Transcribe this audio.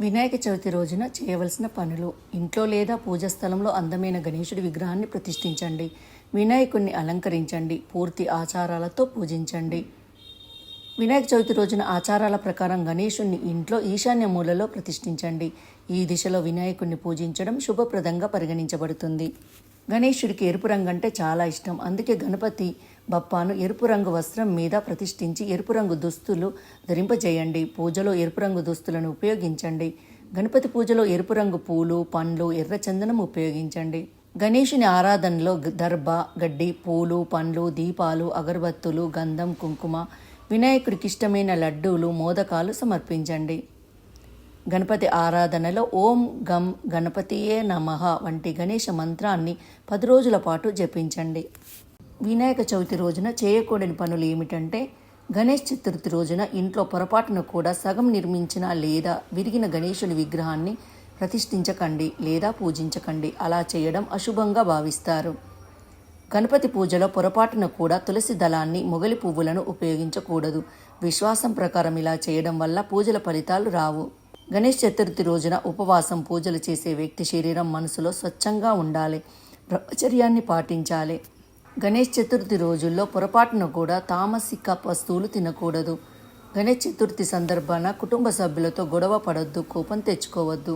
వినాయక చవితి రోజున చేయవలసిన పనులు. ఇంట్లో లేదా పూజా స్థలంలో అందమైన గణేశుడి విగ్రహాన్ని ప్రతిష్ఠించండి. వినాయకుణ్ణి అలంకరించండి. పూర్తి ఆచారాలతో పూజించండి. వినాయక చవితి రోజున ఆచారాల ప్రకారం గణేశుణ్ణి ఇంట్లో ఈశాన్య మూలలో ప్రతిష్ఠించండి. ఈ దిశలో వినాయకుణ్ణి పూజించడం శుభప్రదంగా పరిగణించబడుతుంది. గణేశుడికి ఎరుపు రంగు అంటే చాలా ఇష్టం. అందుకే గణపతి బప్పాను ఎరుపు రంగు వస్త్రం మీద ప్రతిష్ఠించి ఎరుపు రంగు దుస్తులు ధరింపజేయండి. పూజలో ఎరుపు రంగు దుస్తులను ఉపయోగించండి. గణపతి పూజలో ఎరుపు రంగు పూలు పండ్లు ఎర్ర చందనం ఉపయోగించండి. గణేషుని ఆరాధనలో దర్భ గడ్డి పూలు పండ్లు దీపాలు అగరబత్తులు గంధం కుంకుమ వినాయకుడికి ఇష్టమైన లడ్డూలు మోదకాలు సమర్పించండి. గణపతి ఆరాధనలో ఓం గం గణపతియే నమః వంటి గణేష మంత్రాన్ని పది రోజుల పాటు జపించండి. వినాయక చవితి రోజున చేయకూడని పనులు ఏమిటంటే గణేష్ చతుర్థి రోజున ఇంట్లో పొరపాటున కూడా సగం నిర్మించిన లేదా విరిగిన గణేశుని విగ్రహాన్ని ప్రతిష్ఠించకండి లేదా పూజించకండి. అలా చేయడం అశుభంగా భావిస్తారు. గణపతి పూజలో పొరపాటున కూడా తులసి దళాన్ని మొగలి పువ్వులను ఉపయోగించకూడదు. విశ్వాసం ప్రకారం ఇలా చేయడం వల్ల పూజల ఫలితాలు రావు. గణేష్ చతుర్థి రోజున ఉపవాసం పూజలు చేసే వ్యక్తి శరీరం మనసులో స్వచ్ఛంగా ఉండాలి. బ్రహ్మచర్యాన్ని పాటించాలి. గణేష్ చతుర్థి రోజుల్లో పొరపాటున కూడా తామసిక వస్తువులు తినకూడదు. గణేష్ చతుర్థి సందర్భాన కుటుంబ సభ్యులతో గొడవ పడొద్దు కోపం తెచ్చుకోవద్దు.